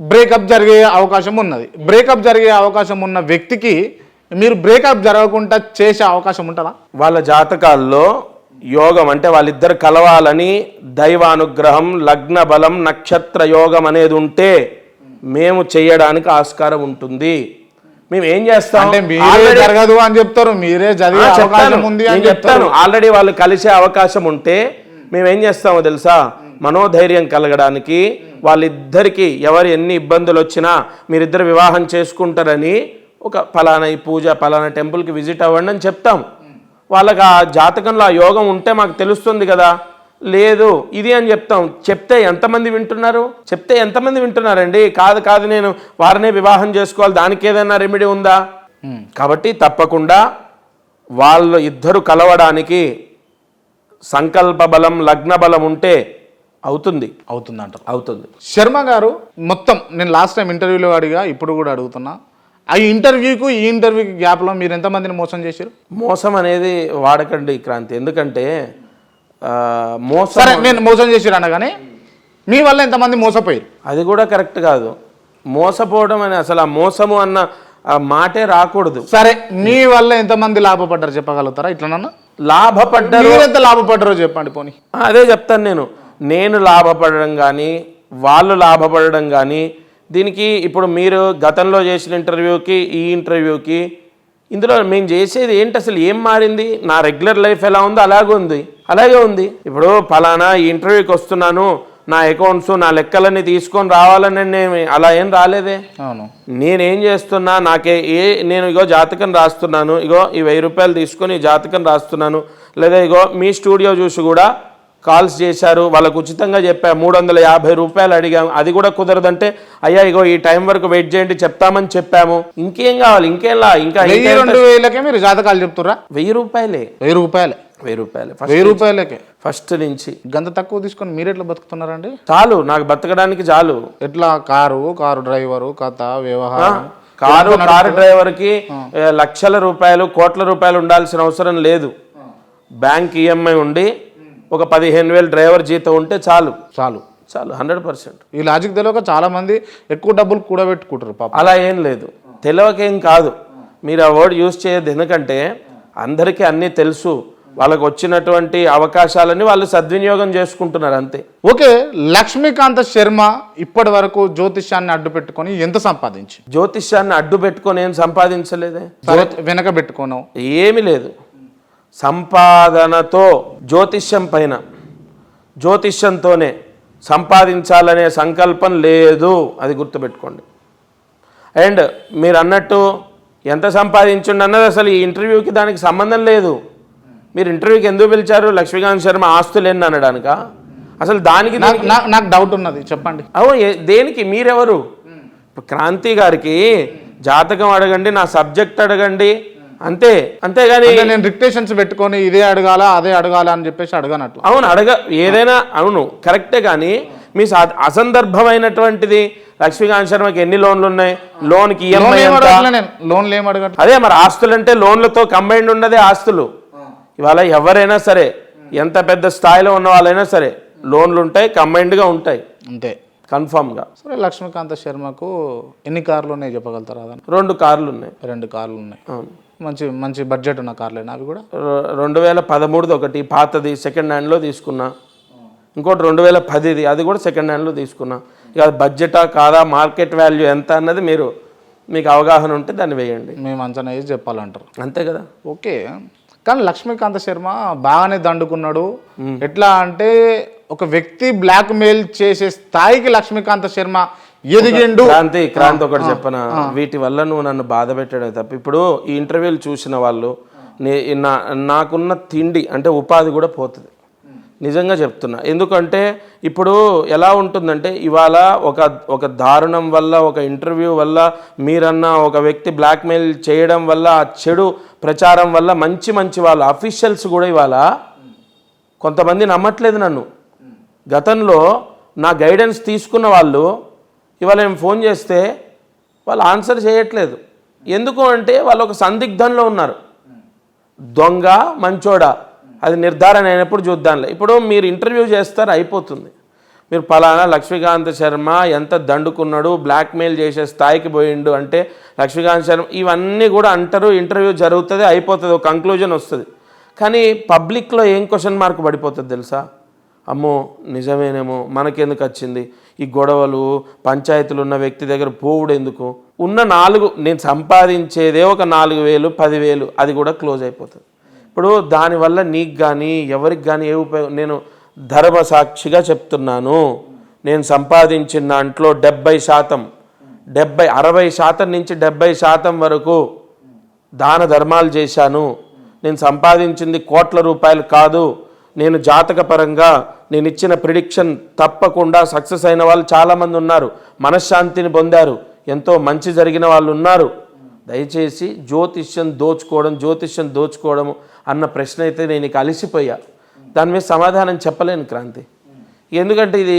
Breakup జరిగే అవకాశం ఉన్నది. బ్రేకప్ జరిగే అవకాశం ఉన్న వ్యక్తికి మీరు బ్రేకప్ జరగకుండా చేసే అవకాశం ఉంటుందా? వాళ్ళ జాతకాల్లో యోగం అంటే వాళ్ళిద్దరు కలవాలని దైవానుగ్రహం లగ్న బలం నక్షత్ర యోగం అనేది ఉంటే మేము చేయడానికి ఆస్కారం ఉంటుంది. మేము ఏం చేస్తాం? అంటే మీరే జరగదు అని చెప్తారు మీరే చెప్తాను. అవకాశం ఉంది అని చెప్తాను. ఆల్రెడీ వాళ్ళు కలిసే అవకాశం ఉంటే మేము ఏం చేస్తామో తెలుసా? మనోధైర్యం కలగడానికి వాళ్ళిద్దరికి ఎవరు ఎన్ని ఇబ్బందులు వచ్చినా మీరిద్దరు వివాహం చేసుకుంటారని ఒక ఫలానా ఈ పూజ ఫలానా టెంపుల్కి విజిట్ అవ్వండి అని చెప్తాం. వాళ్ళకి ఆ జాతకంలో ఆ యోగం ఉంటే మాకు తెలుస్తుంది కదా. లేదు ఇది అని చెప్తాం. చెప్తే ఎంతమంది వింటున్నారు? చెప్తే ఎంతమంది వింటున్నారండి? కాదు కాదు నేను వారినే వివాహం చేసుకోవాలి. దానికి ఏదైనా రెమెడీ ఉందా? కాబట్టి తప్పకుండా వాళ్ళు ఇద్దరు కలవడానికి సంకల్ప బలం లగ్న బలం ఉంటే అవుతుంది. అవుతుంది అంటారు అవుతుంది. శర్మ గారు మొత్తం నేను లాస్ట్ టైం ఇంటర్వ్యూలో అడిగా ఇప్పుడు కూడా అడుగుతున్నా. ఆ ఇంటర్వ్యూకు ఈ ఇంటర్వ్యూకి గ్యాప్లో మీరు ఎంతమందిని మోసం చేశారు? మోసం అనేది వాడకండి క్రాంతి. ఎందుకంటే మోసం సరే నేను మోసం చేసిరు అనగానే మీ వల్ల ఎంతమంది మోసపోయారు? అది కూడా కరెక్ట్ కాదు. మోసపోవడం అని అసలు ఆ మోసము అన్న మాటే రాకూడదు. సరే మీ వల్ల ఎంతమంది లాభపడ్డారు చెప్పగలుగుతారా? ఇట్లనన్నా లాభపడ్డారు. ఎంత లాభపడ్డారో చెప్పండి పోనీ. అదే చెప్తాను నేను. నేను లాభపడడం కానీ వాళ్ళు లాభపడడం కానీ దీనికి ఇప్పుడు మీరు గతంలో చేసిన ఇంటర్వ్యూకి ఈ ఇంటర్వ్యూకి ఇందులో మేము చేసేది ఏంటి అసలు? ఏం మారింది? నా రెగ్యులర్ లైఫ్ ఎలా ఉందో? అలాగే ఉంది. అలాగే ఉంది. ఇప్పుడు ఫలానా ఈ ఇంటర్వ్యూకి వస్తున్నాను నా అకౌంట్స్ నా లెక్కలన్నీ తీసుకొని రావాలని నేను అలా ఏం రాలేదే? అవును. నేనేం చేస్తున్నా నాకే ఏ నేను ఇగో జాతకం రాస్తున్నాను ఇగో ఈ వెయ్యి రూపాయలు తీసుకొని జాతకం రాస్తున్నాను లేదా ఇగో మీ స్టూడియో చూసి కూడా కాల్స్ చేశారు. వాళ్ళకు ఉచితంగా చెప్పా మూడు వందల యాభై రూపాయలు అడిగాం. అది కూడా కుదరదంటే అయ్యా ఇగో ఈ టైం వరకు వెయిట్ చేయండి చెప్తామని చెప్పాము. ఇంకేం కావాలి? ఇంకేం లా ఇంకా వెయ్యి రెండు వేలకే మీరు జాతకాలు చెప్తుర్రా? వెయ్యి రూపాయలే. వెయ్యి రూపాయలే. వెయ్యి రూపాయలే. వెయ్యి రూపాయలకే. ఫస్ట్ నుంచి. గంత తక్కువ తీసుకొని మీరు ఎట్లా బతుకుతున్నారండి? చాలు నాకు బతకడానికి చాలు. ఎట్లా? కారు కారు డ్రైవరు కథ వ్యవహారం. కారు కారు డ్రైవర్కి లక్షల రూపాయలు కోట్ల రూపాయలు ఉండాల్సిన అవసరం లేదు. బ్యాంక్ ఈఎంఐ ఉండి ఒక పదిహేను వేలు డ్రైవర్ జీతం ఉంటే చాలు. చాలు. చాలు హండ్రెడ్ పర్సెంట్. ఈ లాజిక్ తెలియక చాలా మంది ఎక్కువ డబ్బులు కూడబెట్టుకుంటారు పాప. అలా ఏం లేదు. తెలియకేం కాదు. మీరు ఆ వర్డ్ యూజ్ చేయొద్దు. ఎందుకంటే అందరికీ అన్నీ తెలుసు. వాళ్ళకు వచ్చినటువంటి అవకాశాలని వాళ్ళు సద్వినియోగం చేసుకుంటున్నారు అంతే. ఓకే లక్ష్మీకాంత శర్మ ఇప్పటి వరకు జ్యోతిష్యాన్ని అడ్డు పెట్టుకొని ఎంత సంపాదించి? జ్యోతిష్యాన్ని అడ్డు పెట్టుకొని ఏం సంపాదించలేదే? వెనక పెట్టుకోను ఏమీ లేదు. సంపాదనతో జ్యోతిష్యం పైన. జ్యోతిష్యంతోనే సంపాదించాలనే సంకల్పం లేదు అది గుర్తుపెట్టుకోండి. అండ్ మీరు అన్నట్టు ఎంత సంపాదించండి అన్నది అసలు ఈ ఇంటర్వ్యూకి దానికి సంబంధం లేదు. మీరు ఇంటర్వ్యూకి ఎందుకు పిలిచారు? లక్ష్మీకాంత్ శర్మ ఆస్తులు ఎన్ని అనడానిక? అసలు దానికి నాకు డౌట్ ఉన్నది చెప్పండి. అవును ఏ- దేనికి? మీరెవరు? క్రాంతి గారికి జాతకం అడగండి నా సబ్జెక్ట్ అడగండి అంతే అంతేగాని నేను రిక్టేషన్స్ పెట్టుకొని ఇదే అడగాల అదే అడగాల అని చెప్పేసి అడగనట్లు. అవును అడగ ఏదైనా అవును కరెక్టే కానీ మీ అసందర్భమైనటువంటిది లక్ష్మీకాంత్ శర్మకి ఎన్ని లోన్లు ఉన్నాయి? లోన్కి ఈఎంఐ అడగట్లే నేను. లోన్లు ఏం అడగట్లే. అదే మరి ఆస్తులు అంటే లోన్లతో కంబైండ్ ఉన్నదే ఆస్తులు. ఇవాళ ఎవరైనా సరే ఎంత పెద్ద స్థాయిలో ఉన్న వాళ్ళైనా సరే లోన్లు ఉంటాయి కంబైండ్గా ఉంటాయి. అంతే. కన్ఫామ్గా. సరే లక్ష్మీకాంత శర్మకు ఎన్ని కార్లు ఉన్నాయి చెప్పగలుగుతారా రెండు కార్లు ఉన్నాయి. రెండు కార్లు ఉన్నాయి. అవును. మంచి మంచి బడ్జెట్ ఉన్న కార్లేనా అవి కూడా? రెండు వేల పదమూడుది ఒకటి పాతది సెకండ్ హ్యాండ్లో తీసుకున్నా. ఇంకోటి రెండు వేల పదిది అది కూడా సెకండ్ హ్యాండ్లో తీసుకున్నా. ఇక అది బడ్జెటా కాదా మార్కెట్ వాల్యూ ఎంత అన్నది మీరు మీకు అవగాహన ఉంటే దాన్ని వేయండి. మేము అంచనా వేసి చెప్పాలంటారు. అంతే కదా? ఓకే. కానీ లక్ష్మీకాంత శర్మ బాగానే దండుకున్నాడు. ఎట్లా అంటే ఒక వ్యక్తి బ్లాక్ మెయిల్ చేసే స్థాయికి లక్ష్మీకాంత శర్మ ఎదిగిండు. క్రాంతి క్రాంతి ఒకటి చెప్పన? వీటి వల్ల నువ్వు నన్ను బాధ పెట్టడం తప్ప. ఇప్పుడు ఈ ఇంటర్వ్యూలు చూసిన వాళ్ళు నే- నా నాకున్న తిండి అంటే ఉపాధి కూడా పోతుంది. నిజంగా చెప్తున్నా. ఎందుకంటే ఇప్పుడు ఎలా ఉంటుందంటే ఇవాళ ఒక ఒక దారుణం వల్ల ఒక ఇంటర్వ్యూ వల్ల మీరన్న ఒక వ్యక్తి బ్లాక్మెయిల్ చేయడం వల్ల ఆ చెడు ప్రచారం వల్ల మంచి మంచి వాళ్ళు అఫీషియల్స్ కూడా ఇవాళ కొంతమంది నమ్మట్లేదు నన్ను. గతంలో నా గైడెన్స్ తీసుకున్న వాళ్ళు ఇవాళ నేను ఫోన్ చేస్తే వాళ్ళు ఆన్సర్ చేయట్లేదు. ఎందుకు అంటే వాళ్ళు ఒక సందిగ్ధంలో ఉన్నారు. దొంగ మంచోడా? అది నిర్ధారణ అయినప్పుడు చూద్దాంలే. ఇప్పుడు మీరు ఇంటర్వ్యూ చేస్తారు అయిపోతుంది. మీరు పలానా లక్ష్మీకాంత్ శర్మ ఎంత దండుకున్నాడు బ్లాక్మెయిల్ చేసే స్థాయికి పోయిండు అంటే లక్ష్మీకాంత్ శర్మ ఇవన్నీ కూడా అంటారు ఇంటర్వ్యూ జరుగుతుంది అయిపోతుంది ఒక కంక్లూజన్ వస్తుంది. కానీ పబ్లిక్లో ఏం క్వశ్చన్ మార్క్ పడిపోతుంది తెలుసా? అమ్మో నిజమేనేమో మనకెందుకు వచ్చింది? ఈ గొడవలు పంచాయతీలు ఉన్న వ్యక్తి దగ్గర పోవుడు ఎందుకు? ఉన్న నాలుగు నేను సంపాదించేదే ఒక నాలుగు వేలు పదివేలు అది కూడా క్లోజ్ అయిపోతుంది. ఇప్పుడు దానివల్ల నీకు కానీ ఎవరికి కానీ ఏ ఉపయోగం నేను ధర్మ సాక్షిగా చెప్తున్నాను నేను సంపాదించిన దాంట్లో డెబ్బై శాతం డెబ్బై అరవై శాతం నుంచి డెబ్బై శాతం వరకు దాన ధర్మాలు చేశాను. నేను సంపాదించింది కోట్ల రూపాయలు కాదు నేను జాతకపరంగా నేను ఇచ్చిన ప్రిడిక్షన్ తప్పకుండా సక్సెస్ అయిన వాళ్ళు చాలామంది ఉన్నారు. మనశ్శాంతిని పొందారు. ఎంతో మంచి జరిగిన వాళ్ళు ఉన్నారు. దయచేసి జ్యోతిష్యం దోచుకోవడం జ్యోతిష్యం దోచుకోవడం అన్న ప్రశ్న అయితే నేను ఇక అలసిపోయా. దాని మీద సమాధానం చెప్పలేను క్రాంతి. ఎందుకంటే ఇది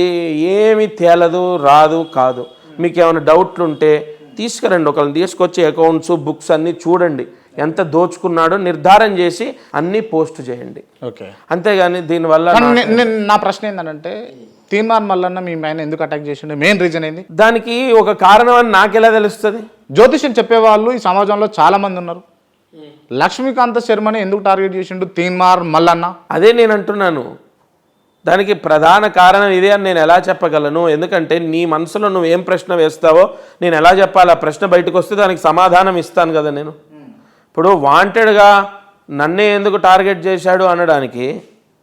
ఏమి తేలదు రాదు కాదు. మీకు ఏమైనా డౌట్లు ఉంటే తీసుకురండి. ఒకళ్ళని తీసుకొచ్చి అకౌంట్స్ బుక్స్ అన్నీ చూడండి. ఎంత దోచుకున్నాడో నిర్ధారణ చేసి అన్నీ పోస్ట్ చేయండి. ఓకే. అంతేగాని దీనివల్ల నే- ప్రశ్న ఏంటంటే తీర్మాన్ మల్లన్న మీ ఆయన ఎందుకు అటాక్ చేసిండు? మెయిన్ రీజన్ ఏంది? దానికి ఒక కారణం అని నాకెలా తెలుస్తుంది? జ్యోతిష్యం చెప్పేవాళ్ళు ఈ సమాజంలో చాలా మంది ఉన్నారు. లక్ష్మీకాంత శర్మని ఎందుకు టార్గెట్ చేసిండు తీన్మార్ మల్లన్న? అదే నేను అంటున్నాను. దానికి ప్రధాన కారణం ఇదే అని నేను ఎలా చెప్పగలను? ఎందుకంటే నీ మనసులో నువ్వు ఏం ప్రశ్న వేస్తావో నేను ఎలా చెప్పాలి? ఆ ప్రశ్న బయటకు వస్తే దానికి సమాధానం ఇస్తాను కదా నేను. ఇప్పుడు వాంటెడ్గా నన్నే ఎందుకు టార్గెట్ చేశాడు అనడానికి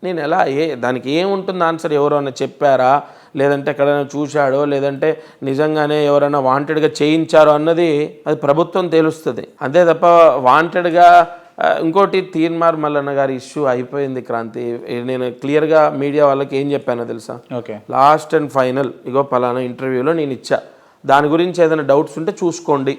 నేను ఎలా ఏ దానికి ఏముంటుంది ఆన్సర్ ఎవరైనా చెప్పారా? లేదంటే ఎక్కడైనా చూశాడో? లేదంటే నిజంగానే ఎవరైనా వాంటెడ్గా చేయించారో అన్నది అది ప్రభుత్వం తేలుస్తుంది. అంతే తప్ప వాంటెడ్గా ఇంకోటి తీన్మార్ మల్లన్న గారి ఇష్యూ అయిపోయింది క్రాంతి. నేను క్లియర్గా మీడియా వాళ్ళకి ఏం చెప్పానో తెలుసా? ఓకే. లాస్ట్ అండ్ ఫైనల్ ఇగో పలానా ఇంటర్వ్యూలో నేను ఇచ్చా. దాని గురించి ఏదైనా డౌట్స్ ఉంటే చూసుకోండి.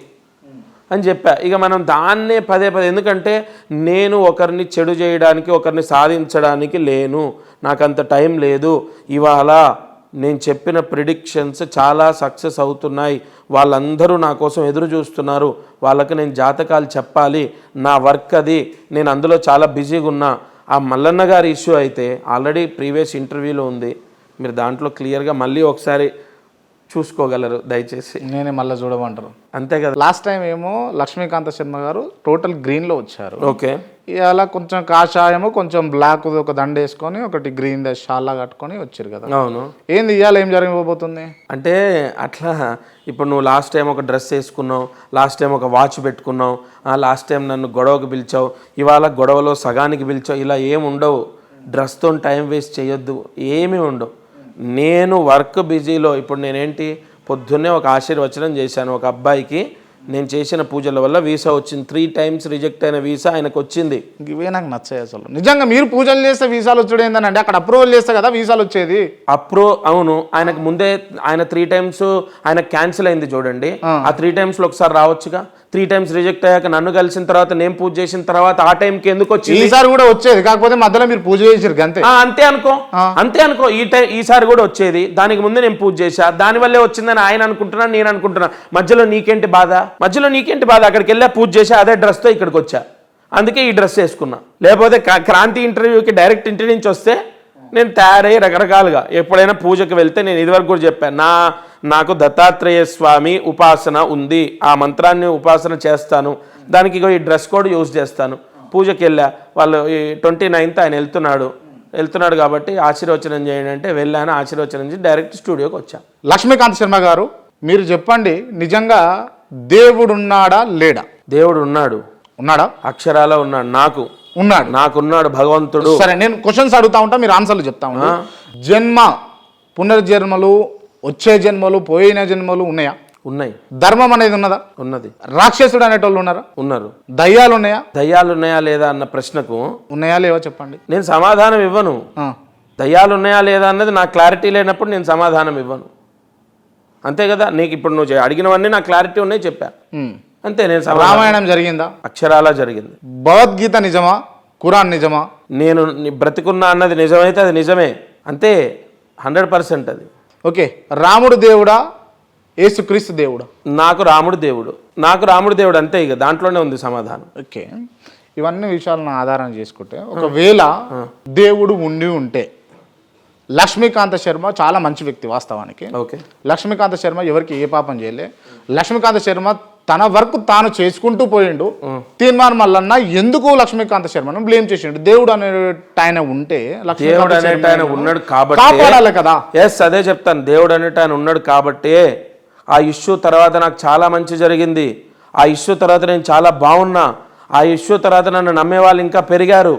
అని చెప్పా. ఇక మనం దాన్నే పదే పదే ఎందుకంటే నేను ఒకరిని చెడు చేయడానికి ఒకరిని సాధించడానికి లేను. నాకంత టైం లేదు. ఇవాళ నేను చెప్పిన ప్రిడిక్షన్స్ చాలా సక్సెస్ అవుతున్నాయి. వాళ్ళందరూ నా కోసం ఎదురు చూస్తున్నారు. వాళ్ళకి నేను జాతకాలు చెప్పాలి. నా వర్క్ అది. నేను అందులో చాలా బిజీగా ఉన్నా. ఆ మల్లన్న గారి ఇష్యూ అయితే ఆల్రెడీ ప్రీవియస్ ఇంటర్వ్యూలో ఉంది. మీరు దాంట్లో క్లియర్గా మళ్ళీ ఒకసారి చూసుకోగలరు దయచేసి. నేనే మళ్ళీ చూడమంటారు. అంతే కదా. లాస్ట్ టైం ఏమో లక్ష్మీకాంత శర్మ గారు టోటల్ గ్రీన్లో వచ్చారు. ఓకే. ఇలా కొంచెం కాషాయము కొంచెం బ్లాక్ ఒక దండ వేసుకొని ఒకటి గ్రీన్ షాల్లా కట్టుకొని వచ్చారు కదా. అవును. ఏంది ఇవాళ ఏం జరగబోతుంది? అంటే అట్లా ఇప్పుడు నువ్వు లాస్ట్ టైం ఒక డ్రెస్ వేసుకున్నావు లాస్ట్ టైం ఒక వాచ్ పెట్టుకున్నావు లాస్ట్ టైం నన్ను గొడవకు పిలిచావు ఇవాళ గొడవలో సగానికి పిలిచావు ఇలా ఏం ఉండవు. డ్రెస్తో టైం వేస్ట్ చేయొద్దు. ఏమీ ఉండవు. నేను వర్క్ బిజీలో ఇప్పుడు నేనేంటి? పొద్దున్నే ఒక ఆశీర్వచనం చేశాను ఒక అబ్బాయికి. నేను చేసిన పూజల వల్ల వీసా వచ్చింది. త్రీ టైమ్స్ రిజెక్ట్ అయిన వీసా ఆయనకు వచ్చింది ఇవే నాకు నచ్చాయి అసలు. నిజంగా మీరు పూజలు చేస్తే వీసాలు వచ్చాడు ఏంటంటే అక్కడ అప్రూవల్ చేస్తే కదా వీసాలు వచ్చేది? అప్రో అవును. ఆయనకు ముందే ఆయన త్రీ టైమ్స్ ఆయన క్యాన్సిల్ అయింది చూడండి. ఆ. త్రీ టైమ్స్లో ఒకసారి రావచ్చుగా? త్రీ టైమ్స్ రిజెక్ట్ అయ్యాక నన్ను కలిసిన తర్వాత నేను పూజ చేసిన తర్వాత ఆ టైంకి ఎందుకు వచ్చింది? ఈసారి కూడా వచ్చేది కాకపోతే మధ్యలో మీరు పూజ చేసారు అంతే అంతే అనుకో. అంతే అనుకో. ఈ టైం ఈసారి కూడా వచ్చేది. దానికి ముందు నేను పూజ చేశా. దాని వల్లే వచ్చిందని ఆయన అనుకుంటున్నా నేను అనుకుంటున్నా. మధ్యలో నీకేంటి బాధ? మధ్యలో నీకేంటి బాధ? అక్కడికి వెళ్ళా పూజ చేసా అదే డ్రెస్తో ఇక్కడికి వచ్చా. అందుకే ఈ డ్రెస్ వేసుకున్నా. లేకపోతే క్రాంతి ఇంటర్వ్యూకి డైరెక్ట్ ఇంటి నుంచి వస్తే నేను తయారయ్యి రకరకాలుగా ఎప్పుడైనా పూజకి వెళ్తే నేను ఇదివరకు కూడా చెప్పాను. నా నాకు దత్తాత్రేయ స్వామి ఉపాసన ఉంది. ఆ మంత్రాన్ని ఉపాసన చేస్తాను. దానికి ఈ డ్రెస్ కోడ్ యూజ్ చేస్తాను. పూజకి వెళ్ళా వాళ్ళు ఈ ట్వంటీ నైన్త్ ఆయన వెళ్తున్నాడు. వెళ్తున్నాడు కాబట్టి ఆశీర్వచనం చేయండి అంటే వెళ్ళాను. ఆశీర్వచనం చేసి డైరెక్ట్ స్టూడియోకి వచ్చా. లక్ష్మీకాంత్ శర్మ గారు మీరు చెప్పండి నిజంగా దేవుడు ఉన్నాడా లేడా? దేవుడు ఉన్నాడు. ఉన్నాడా? అక్షరాల ఉన్నాడు. నాకు. ఉన్నాడు. నాకున్నాడు భగవంతుడు. సరే నేను క్వశ్చన్స్ అడుగుతా ఉంటా మీరు ఆన్సర్లు చెప్తా జన్మ పునర్జన్మలు వచ్చే జన్మలు పోయిన జన్మలు ఉన్నాయా? ఉన్నాయి. ధర్మం అనేది ఉన్నదా? ఉన్నది. రాక్షసుడు అనేటోళ్ళు ఉన్నారా? ఉన్నారు. దయ్యాలు ఉన్నాయా? దయ్యాలు ఉన్నాయా లేదా అన్న ప్రశ్నకు ఉన్నాయా లేవా చెప్పండి? నేను సమాధానం ఇవ్వను. దయ్యాలు ఉన్నాయా లేదా అన్నది నాకు క్లారిటీ లేనప్పుడు నేను సమాధానం ఇవ్వను. అంతే కదా? నీకు ఇప్పుడు నువ్వు అడిగినవన్నీ నాకు క్లారిటీ ఉన్నాయి చెప్పా. అంతే నేను రామాయణం జరిగిందా? అక్షరాలా జరిగింది. భగవద్గీత నిజమా? ఖురాన్ నిజమా? నేను ని- బ్రతికున్నా అన్నది నిజమైతే అది నిజమే. అంతే హండ్రెడ్ పర్సెంట్ అది. ఓకే రాముడు దేవుడా? యేసుక్రీస్తు దేవుడా? నాకు రాముడు దేవుడు. నాకు రాముడు దేవుడు అంతే ఇక దాంట్లోనే ఉంది సమాధానం. ఓకే ఇవన్నీ విషయాలను ఆధారం చేసుకుంటే ఒకవేళ దేవుడు ఉండి ఉంటే లక్ష్మీకాంత శర్మ చాలా మంచి వ్యక్తి వాస్తవానికి. ఓకే. లక్ష్మీకాంత శర్మ ఎవరికి ఏ పాపం చేయలే. లక్ష్మీకాంత శర్మ తన వర్క్ తాను చేసుకుంటూ పోయిండు. తీర్మానం మల్లన్న ఎందుకు లక్ష్మీకాంత శర్మను బ్లేమ్ చేసిండు? దేవుడు అనే ఆయన ఉంటే దేవుడు అనేట ఆయన ఉన్నాడు కాబట్టి కాపాడాలి కదా. ఎస్ అదే చెప్తాను. దేవుడు అనేట ఆయన ఉన్నాడు కాబట్టి ఆ ఇష్యూ తర్వాత నాకు చాలా మంచి జరిగింది. ఆ ఇష్యూ తర్వాత నేను చాలా బాగున్నా. ఆ ఇష్యూ తర్వాత నన్ను నమ్మే వాళ్ళు ఇంకా పెరిగారు.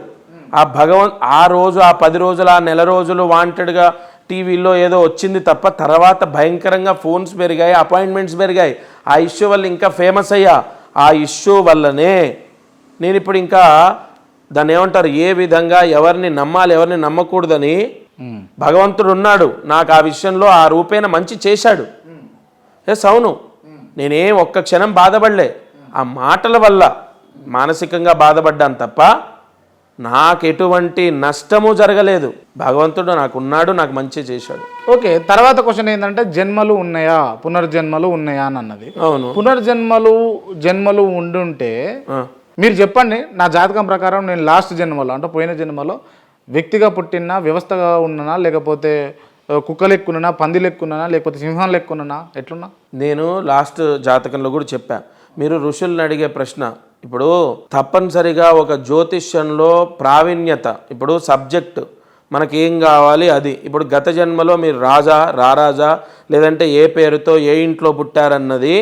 ఆ భగవంత్ ఆ రోజు ఆ పది రోజులు ఆ నెల రోజులు వాంటెడ్గా టీవీలో ఏదో వచ్చింది తప్ప తర్వాత భయంకరంగా ఫోన్స్ పెరిగాయి అపాయింట్మెంట్స్ పెరిగాయి. ఆ ఇష్యూ వల్ల ఇంకా ఫేమస్ అయ్యా. ఆ ఇష్యూ వల్లనే నేను ఇప్పుడు ఇంకా దాన్ని ఏమంటారు? ఏ విధంగా ఎవరిని నమ్మాలి ఎవరిని నమ్మకూడదని భగవంతుడు ఉన్నాడు. నాకు ఆ విషయంలో ఆ రూపేణ మంచి చేశాడు. ఎస్ అవును నేనేం ఒక్క క్షణం బాధపడలే. ఆ మాటల వల్ల మానసికంగా బాధపడ్డాను తప్ప నాకు ఎటువంటి నష్టము జరగలేదు. భగవంతుడు నాకు ఉన్నాడు నాకు మంచి చేశాడు. ఓకే తర్వాత క్వశ్చన్ ఏంటంటే జన్మలు ఉన్నాయా? పునర్జన్మలు ఉన్నాయా అని అన్నది. అవును. పునర్జన్మలు జన్మలు ఉండుంటే మీరు చెప్పండి నా జాతకం ప్రకారం నేను లాస్ట్ జన్మలో అంటే పోయిన జన్మలో వ్యక్తిగా పుట్టినా వ్యవస్థగా ఉన్నానా లేకపోతే ఆ, కుక్క లెక్కున్నా పంది లెక్కున్నానా లేకపోతే సింహం లెక్కున్నానా ఎట్లున్నా? నేను లాస్ట్ జాతకంలో కూడా చెప్పా. మీరు ఋషుల్ని అడిగే ప్రశ్న ఇప్పుడు తప్పనిసరిగా ఒక జ్యోతిష్యంలో ప్రావీణ్యత ఇప్పుడు సబ్జెక్ట్ మనకి ఏం కావాలి అది. ఇప్పుడు గత జన్మలో మీరు రాజా రారాజా లేదంటే ఏ పేరుతో ఏ ఇంట్లో పుట్టారన్నది